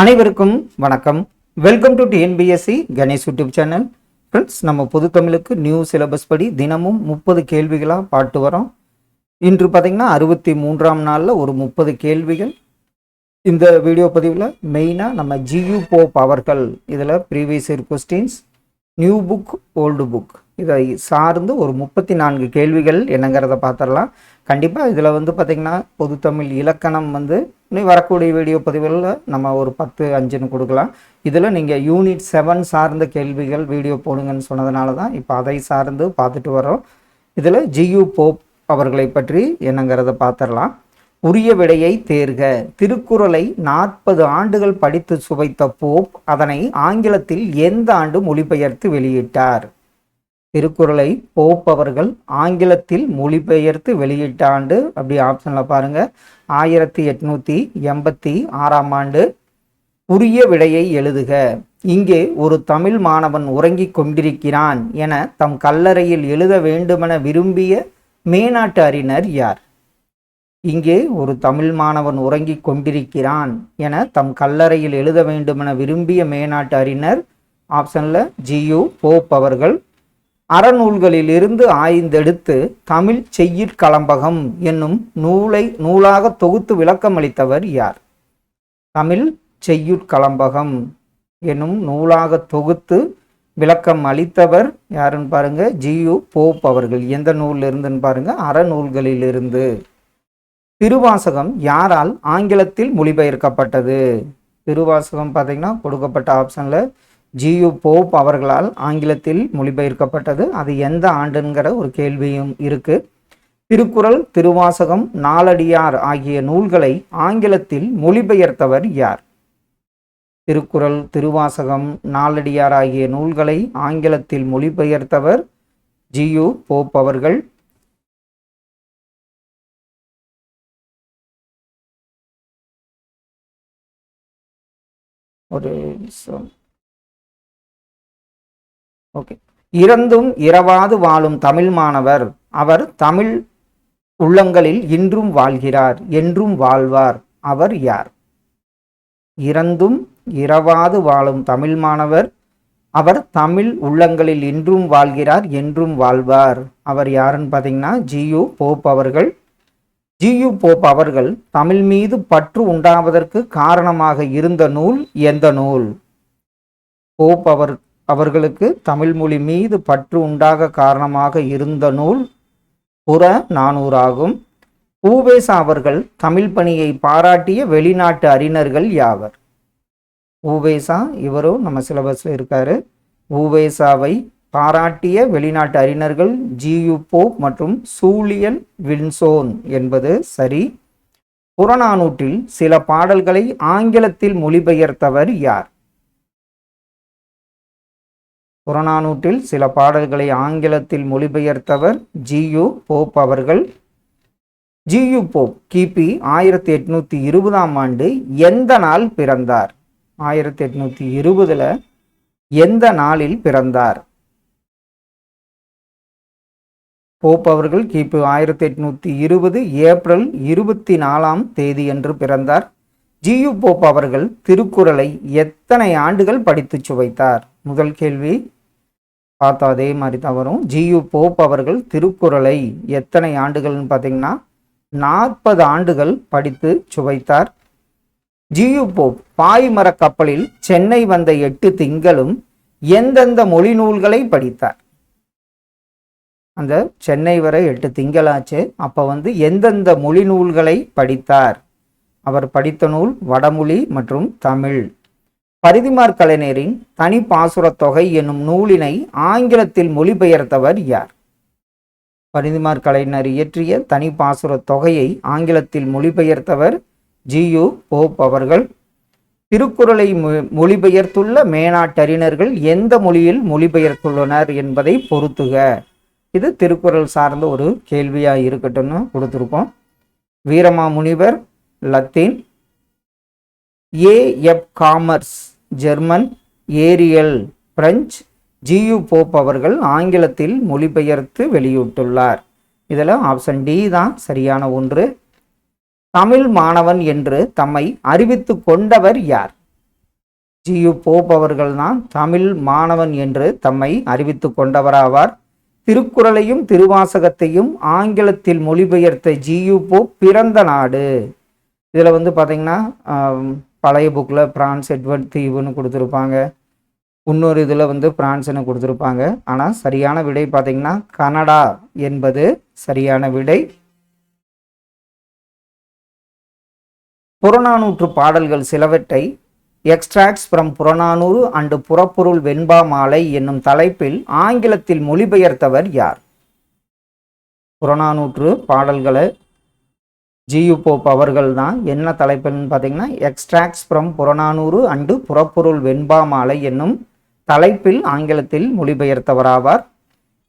அனைவருக்கும் வணக்கம். Welcome to TNPSC Ganesh YouTube channel friends நம்ம பொது தமிழுக்கு நியூ சிலபஸ் படி தினமும் முப்பது கேள்விகளாக பாட்டு வரோம். இன்று பார்த்தீங்கன்னா அறுபத்தி மூன்றாம் நாளில் ஒரு முப்பது கேள்விகள். இந்த வீடியோ பதிவில் மெயினாக நம்ம ஜியு போப் அவர்கள் இதில் previous year questions new book old book இதை சார்ந்து ஒரு முப்பத்தி நான்கு கேள்விகள் என்னங்கிறத பார்த்துடலாம். கண்டிப்பாக இதில் வந்து பார்த்திங்கன்னா பொதுத்தமிழ் இலக்கணம் வந்து இனி வரக்கூடிய வீடியோ பதிவுகளில் நம்ம ஒரு பத்து அஞ்சுன்னு கொடுக்கலாம். இதில் நீங்கள் யூனிட் செவன் சார்ந்த கேள்விகள் வீடியோ போடுங்கன்னு சொன்னதுனால தான் இப்போ அதை சார்ந்து பார்த்துட்டு வரோம் இதில் ஜியு போப் அவர்களை பற்றி என்னங்கிறத பார்த்துடலாம். உரிய விடையை தேர்க. திருக்குறளை நாற்பது ஆண்டுகள் படித்து சுவைத்த போப் அதனை ஆங்கிலத்தில் எந்த ஆண்டு மொழிபெயர்த்து வெளியிட்டார்? திருக்குறளை போப் அவர்கள் ஆங்கிலத்தில் மொழிபெயர்த்து வெளியிட்ட ஆண்டு அப்படி ஆப்ஷனில் பாருங்கள் ஆயிரத்தி எட்நூற்றி எண்பத்தி ஆறாம் ஆண்டு உரிய விடையை எழுதுக. இங்கே ஒரு தமிழ் மாணவன் உறங்கிக் கொண்டிருக்கிறான் என தம் கல்லறையில் எழுத வேண்டுமென விரும்பிய மேனாட்டு அறிஞர் யார்? இங்கே ஒரு தமிழ் மாணவன் உறங்கிக் கொண்டிருக்கிறான் என தம் கல்லறையில் எழுத வேண்டுமென விரும்பிய மேனாட்டு அறிஞர் ஆப்ஷனில் ஜியு போப் அவர்கள் அறநூல்களிலிருந்து ஆய்ந்தெடுத்து தமிழ் செய்யிற்களம்பகம் என்னும் நூலை நூலாக தொகுத்து விளக்கமளித்தவர் யார்? தமிழ் செய்யுட்களம்பகம் என்னும் நூலாக தொகுத்து விளக்கம் அளித்தவர் யாருன்னு பாருங்க ஜியு போப் அவர்கள். எந்த நூலில் இருந்துன்னு பாருங்க அறநூல்களிலிருந்து. திருவாசகம் யாரால் ஆங்கிலத்தில் மொழிபெயர்க்கப்பட்டது? திருவாசகம் பார்த்தீங்கன்னா கொடுக்கப்பட்ட ஆப்ஷனில் ஜியு போப் அவர்களால் ஆங்கிலத்தில் மொழிபெயர்க்கப்பட்டது. அது எந்த ஆண்டுங்கிற ஒரு கேள்வியும் இருக்கு. திருக்குறள் திருவாசகம் நாலடியார் ஆகிய நூல்களை ஆங்கிலத்தில் மொழிபெயர்த்தவர் யார்? திருக்குறள் திருவாசகம் நாலடியார் ஆகிய நூல்களை ஆங்கிலத்தில் மொழிபெயர்த்தவர் ஜியு போப் அவர்கள். ஒரு நிமிஷம். ஓகே. இறந்தும் இரவாது வாழும் தமிழ் மாணவர் அவர் தமிழ் உள்ளங்களில் இன்றும் வாழ்கிறார் என்றும் வாழ்வார். அவர் யார்? இறந்தும் இரவாது வாழும் தமிழ் மாணவர் அவர் தமிழ் உள்ளங்களில் இன்றும் வாழ்கிறார் என்றும் வாழ்வார். அவர் யாருன்னு பார்த்தீங்கன்னா ஜியு போப் அவர்கள். ஜியு போப் அவர்கள் தமிழ் மீது பற்று உண்டாவதற்கு காரணமாக இருந்த நூல் எந்த நூல்? போப் அவர் அவர்களுக்கு தமிழ் மொழி மீது பற்று உண்டாக காரணமாக இருந்த நூல் புற நானூறாகும். ஊவேசா அவர்கள் தமிழ் பணியை பாராட்டிய வெளிநாட்டு அறிஞர்கள் யாவர்? ஊவேசா இவரும் நம்ம சிலபஸில் இருக்காரு. ஊவேசாவை பாராட்டிய வெளிநாட்டு அறிஞர்கள் ஜியு போப் மற்றும் சூலியன் வின்சோன் என்பது சரி. புறநானூற்றில் சில பாடல்களை ஆங்கிலத்தில் மொழிபெயர்த்தவர் யார்? புறநானூற்றில் சில பாடல்களை ஆங்கிலத்தில் மொழிபெயர்த்தவர் ஜியு போப் அவர்கள். ஜியு போப் கிபி ஆயிரத்தி எட்நூத்தி இருபதாம் ஆண்டு எந்த நாள் பிறந்தார்? ஆயிரத்தி எட்நூத்தி இருபதுல எந்த நாளில் பிறந்தார்? போப் அவர்கள் கிபி ஆயிரத்தி எட்நூத்தி இருபது ஏப்ரல் இருபத்தி நாலாம் தேதி என்று பிறந்தார். ஜியு போப் அவர்கள் திருக்குறளை எத்தனை ஆண்டுகள் படித்து சுவைத்தார்? முதல் கேள்வி பார்த்தா அதே மாதிரி தான் வரும். ஜியு போப் அவர்கள் திருக்குறளை எத்தனை ஆண்டுகள்னு பார்த்தீங்கன்னா நாற்பது ஆண்டுகள் படித்து சுவைத்தார். ஜியு போப் பாய்மரக் கப்பலில் சென்னை வந்த எட்டு திங்களும் எந்தெந்த மொழி நூல்களை படித்தார்? அந்த சென்னை வரை எட்டு திங்களாச்சு. அப்போ வந்து எந்தெந்த மொழி நூல்களை படித்தார்? அவர் படித்த நூல் வடமொழி மற்றும் தமிழ். பரிதிமார் கலைஞரின் தனி பாசுரத்தொகை என்னும் நூலினை ஆங்கிலத்தில் மொழிபெயர்த்தவர் யார்? பரிதிமார் கலைஞர் இயற்றிய தனி பாசுரத் தொகையை ஆங்கிலத்தில் மொழிபெயர்த்தவர் ஜியு போப் அவர்கள். திருக்குறளை மொ- மொழிபெயர்த்துள்ள மேனாட்டறிஞர்கள் எந்த மொழியில் மொழிபெயர்த்துள்ளனர் என்பதை பொறுத்துக. இது திருக்குறள் சார்ந்த ஒரு கேள்வியாக இருக்கட்டும்னு கொடுத்துருக்கோம். வீரமாமுனிவர் லத்தீன் ஏஎஃப் காமர்ஸ் ஜெர்மன் ஏரியல் பிரெஞ்சு ஜியு போப் அவர்கள் ஆங்கிலத்தில் மொழிபெயர்த்து வெளியிட்டுள்ளார். இதில் ஆப்ஷன் டி தான் சரியான ஒன்று. தமிழ் மாணவன் என்று தம்மை அறிவித்து கொண்டவர் யார்? ஜியு போப் அவர்கள் தான் தமிழ் மாணவன் என்று தம்மை அறிவித்து கொண்டவராவார். திருக்குறளையும் திருவாசகத்தையும் ஆங்கிலத்தில் மொழிபெயர்த்த ஜியு போப் பிறந்த நாடு. இதில் வந்து பார்த்தீங்கன்னா பழைய புக்கில் பிரான்ஸ் எட்வர்ட் தீவுன்னு கொடுத்துருப்பாங்க. இன்னொரு இதில் வந்து பிரான்ஸ்னு கொடுத்துருப்பாங்க. ஆனால் சரியான விடை பார்த்தீங்கன்னா கனடா என்பது சரியான விடை. புறநானூற்று பாடல்கள் சிலவற்றை எக்ஸ்ட்ராக்ட்ஸ் ஃப்ரம் புறநானூறு அண்டு புறப்பொருள் வெண்பா மாலை என்னும் தலைப்பில் ஆங்கிலத்தில் மொழிபெயர்த்தவர் யார்? புறநானூற்று பாடல்களை ஜியு போப் அவர்கள் தான். என்ன தலைப்புன்னு பார்த்தீங்கன்னா எக்ஸ்ட்ராக்ட்ஸ் ஃப்ரம் புறநானூறு அண்டு புறப்பொருள் வெண்பா மாலை என்னும் தலைப்பில் ஆங்கிலத்தில் மொழிபெயர்த்தவராவார்.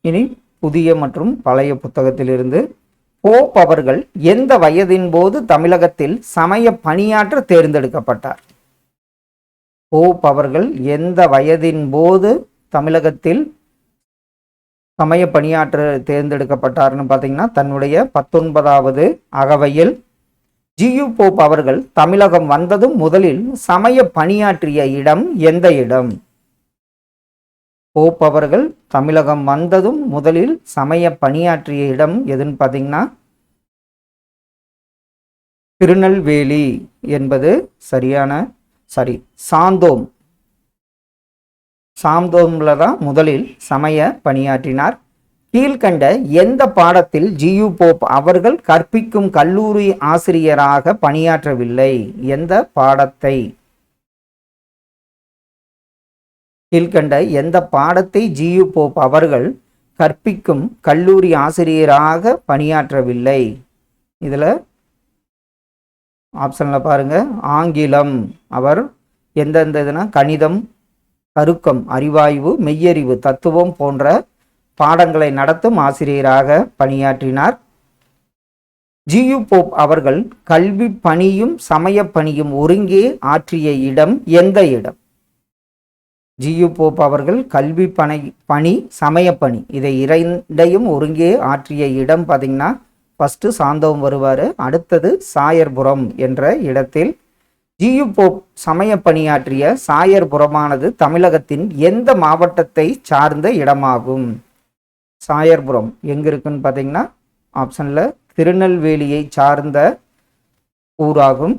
இனி புதிய மற்றும் பழைய புத்தகத்திலிருந்து போப் அவர்கள் எந்த வயதின் போது தமிழகத்தில் சமய பணியாற்ற தேர்ந்தெடுக்கப்பட்டார்? போப் அவர்கள் எந்த வயதின் போது தமிழகத்தில் சமய பணியாற்ற தேர்ந்தெடுக்கப்பட்டார்னு பார்த்தீங்கன்னா தன்னுடைய பத்தொன்பதாவது அகவையில் ஜியு போப் அவர்கள் தமிழகம் வந்ததும் முதலில் சமய பணியாற்றிய இடம் எந்த இடம்? போப் அவர்கள் தமிழகம் வந்ததும் முதலில் சமய பணியாற்றிய இடம் எதுன்னு பார்த்தீங்கன்னா திருநெல்வேலி என்பது சரியான சரி சாந்தோம். சாந்தோம்ல தான் முதலில் சமய பணியாற்றினார். கீழ்கண்ட எந்த பாடத்தில் ஜியு போப் அவர்கள் கற்பிக்கும் கல்லூரி ஆசிரியராக பணியாற்றவில்லை? எந்த பாடத்தை? கீழ்கண்ட எந்த பாடத்தை ஜியு போப் அவர்கள் கற்பிக்கும் கல்லூரி ஆசிரியராக பணியாற்றவில்லை? இதில் ஆப்ஷனில் பாருங்க. ஆங்கிலம். அவர் எந்தெந்த இதுனா கணிதம் கருக்கம் அறிவாய்வு மெய்யறிவு தத்துவம் போன்ற பாடங்களை நடத்தும் ஆசிரியராக பணியாற்றினார். ஜியு போப் அவர்கள் கல்வி பணியும் சமய பணியும் ஒருங்கே ஆற்றிய இடம் எந்த இடம்? ஜியு போப் அவர்கள் கல்வி பணி பணி சமய பணி இதை இரண்டையும் ஒருங்கே ஆற்றிய இடம் பார்த்தீங்கன்னா ஃபஸ்ட்டு சாந்தவம் வருவார் அடுத்தது சாயர்புரம் என்ற இடத்தில் ஜியு போப் சமய பணியாற்றிய சாயர்புரமானது தமிழகத்தின் எந்த மாவட்டத்தை சார்ந்த இடமாகும்? சாயர்புரம். எங்க இருக்குன்னு பார்த்தீங்கன்னா ஆப்ஷனில் திருநெல்வேலியை சார்ந்த ஊராகும்.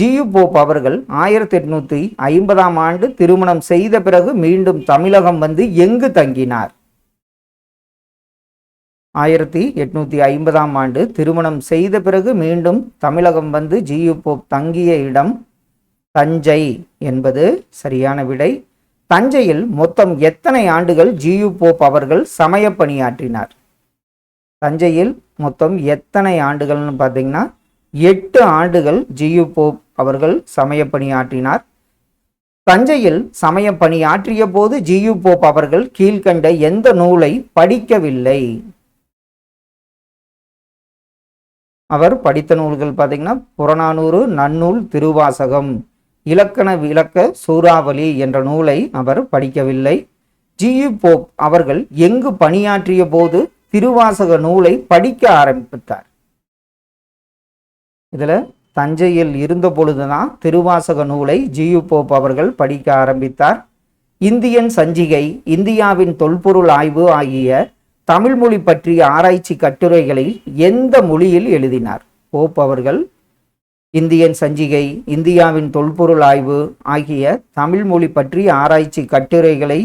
ஜியு போப் அவர்கள் ஆயிரத்தி எட்நூத்தி ஐம்பதாம் ஆண்டு திருமணம் செய்த பிறகு மீண்டும் தமிழகம் வந்து எங்கு தங்கினார்? ஆயிரத்தி எட்நூத்தி ஐம்பதாம் ஆண்டு திருமணம் செய்த பிறகு மீண்டும் தமிழகம் வந்து ஜியு போப் தங்கிய இடம் தஞ்சை என்பது சரியான விடை. தஞ்சையில் மொத்தம் எத்தனை ஆண்டுகள் ஜியு போப் அவர்கள் சமய பணியாற்றினார்? தஞ்சையில் மொத்தம் எத்தனை ஆண்டுகள்னு பார்த்தீங்கன்னா எட்டு ஆண்டுகள் ஜியு போப் அவர்கள் சமய பணியாற்றினார். தஞ்சையில் சமய பணியாற்றிய போது ஜியு போப் அவர்கள் கீழ்கண்ட எந்த நூலை படிக்கவில்லை? அவர் படித்த நூல்கள் பார்த்தீங்கன்னா புறநானூறு நன்னூல் திருவாசகம். இலக்கண விளக்க சூறாவளி என்ற நூலை அவர் படிக்கவில்லை. ஜியு போப் அவர்கள் எங்கு பணியாற்றிய போது திருவாசக நூலை படிக்க ஆரம்பித்தார். இதில் தஞ்சையில் இருந்த பொழுதுதான் திருவாசக நூலை ஜியு போப் அவர்கள் படிக்க ஆரம்பித்தார். இந்தியன் சஞ்சிகை இந்தியாவின் தொல்பொருள் ஆய்வு ஆகிய தமிழ் மொழி பற்றிய ஆராய்ச்சி கட்டுரைகளை எந்த மொழியில் எழுதினார்? போப் அவர்கள் இந்தியன் சஞ்சிகை இந்தியாவின் தொல்பொருள் ஆய்வு ஆகிய தமிழ் மொழி பற்றிய ஆராய்ச்சி கட்டுரைகளை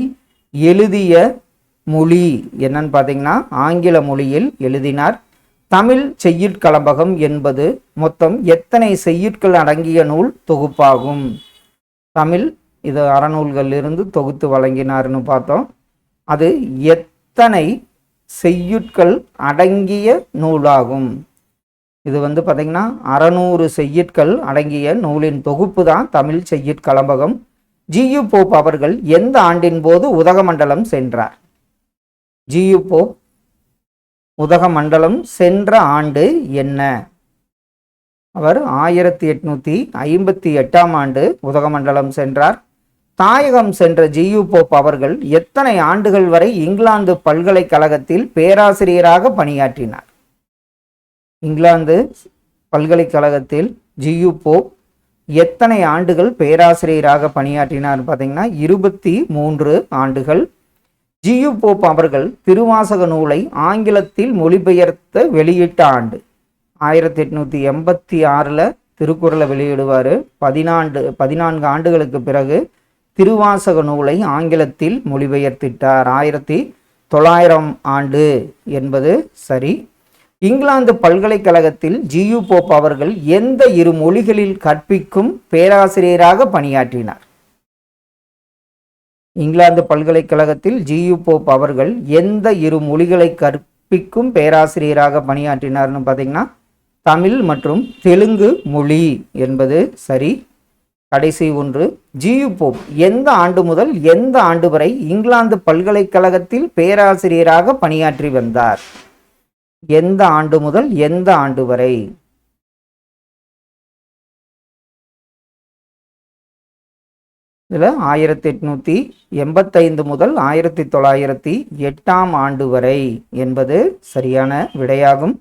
எழுதிய மொழி என்னன்னு பார்த்தீங்கன்னா ஆங்கில மொழியில் எழுதினார். தமிழ் செய்யுட்கலம்பகம் என்பது மொத்தம் எத்தனை செய்யுட்கள் அடங்கிய நூல் தொகுப்பாகும்? தமிழ் இது அறநூல்களிலிருந்து தொகுத்து வழங்கினார்னு பார்த்தோம். அது எத்தனை செய்யுட்கள் அடங்கிய நூலாகும்? இது வந்து பார்த்திங்கன்னா அறநூறு செய்யுட்கள் அடங்கிய நூலின் தொகுப்பு தான் தமிழ் செய்யுட்கலம்பகம் ஜியு போப் அவர்கள் எந்த ஆண்டின் போது உதகமண்டலம் சென்றார்? ஜியு போப் உதகமண்டலம் சென்ற ஆண்டு என்ன? அவர் ஆயிரத்தி எட்நூத்தி ஐம்பத்தி எட்டாம் ஆண்டு உதகமண்டலம் சென்றார். தாயகம் சென்ற ஜியு போப் அவர்கள் எத்தனை ஆண்டுகள் வரை இங்கிலாந்து பல்கலைக்கழகத்தில் பேராசிரியராக பணியாற்றினார்? இங்கிலாந்து பல்கலைக்கழகத்தில் ஜியு போப் எத்தனை ஆண்டுகள் பேராசிரியராக பணியாற்றினார் பார்த்தீங்கன்னா இருபத்தி மூன்று ஆண்டுகள். ஜியு போப் அவர்கள் திருவாசக நூலை ஆங்கிலத்தில் மொழிபெயர்த்த வெளியிட்ட ஆண்டு. ஆயிரத்தி எட்நூற்றி எண்பத்தி ஆறில் திருக்குறளை வெளியிடுவார். பதினாண்டு பதினான்கு ஆண்டுகளுக்கு பிறகு திருவாசக நூலை ஆங்கிலத்தில் மொழிபெயர்த்திட்டார். ஆயிரத்தி தொள்ளாயிரம் ஆண்டு என்பது சரி. இங்கிலாந்து பல்கலைக்கழகத்தில் ஜியு போப் அவர்கள் எந்த இரு மொழிகளில் கற்பிக்கும் பேராசிரியராக பணியாற்றினார்? இங்கிலாந்து பல்கலைக்கழகத்தில் ஜியு போப் அவர்கள் எந்த இரு மொழிகளை கற்பிக்கும் பேராசிரியராக பணியாற்றினார்னு பார்த்தீங்கன்னா தமிழ் மற்றும் தெலுங்கு மொழி என்பது சரி. கடைசி ஒன்று ஜியு போப் எந்த ஆண்டு முதல் எந்த ஆண்டு வரை இங்கிலாந்து பல்கலைக்கழகத்தில் பேராசிரியராக பணியாற்றி வந்தார்? எந்த ஆண்டு முதல் எந்த ஆண்டு வரை? இதில் ஆயிரத்தி எட்நூற்றி எண்பத்தைந்து முதல் ஆயிரத்தி தொள்ளாயிரத்தி எட்டாம் ஆண்டு வரை என்பது சரியான விடையாகும்.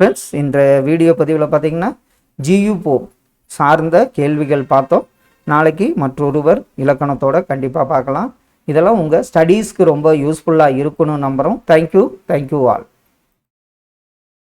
ஃப்ரெண்ட்ஸ் இந்த வீடியோ பதிவில் பார்த்தீங்கன்னா ஜியு போப் சார்ந்த கேள்விகள் பார்த்தோம். நாளைக்கு மற்றொருவர் இலக்கணத்தோட கண்டிப்பாக பார்க்கலாம். இதெல்லாம் உங்கள் ஸ்டடீஸ்க்கு ரொம்ப யூஸ்ஃபுல்லாக இருக்கணும்னு நம்புகிறோம் தேங்க்யூ தேங்க்யூ ஆல்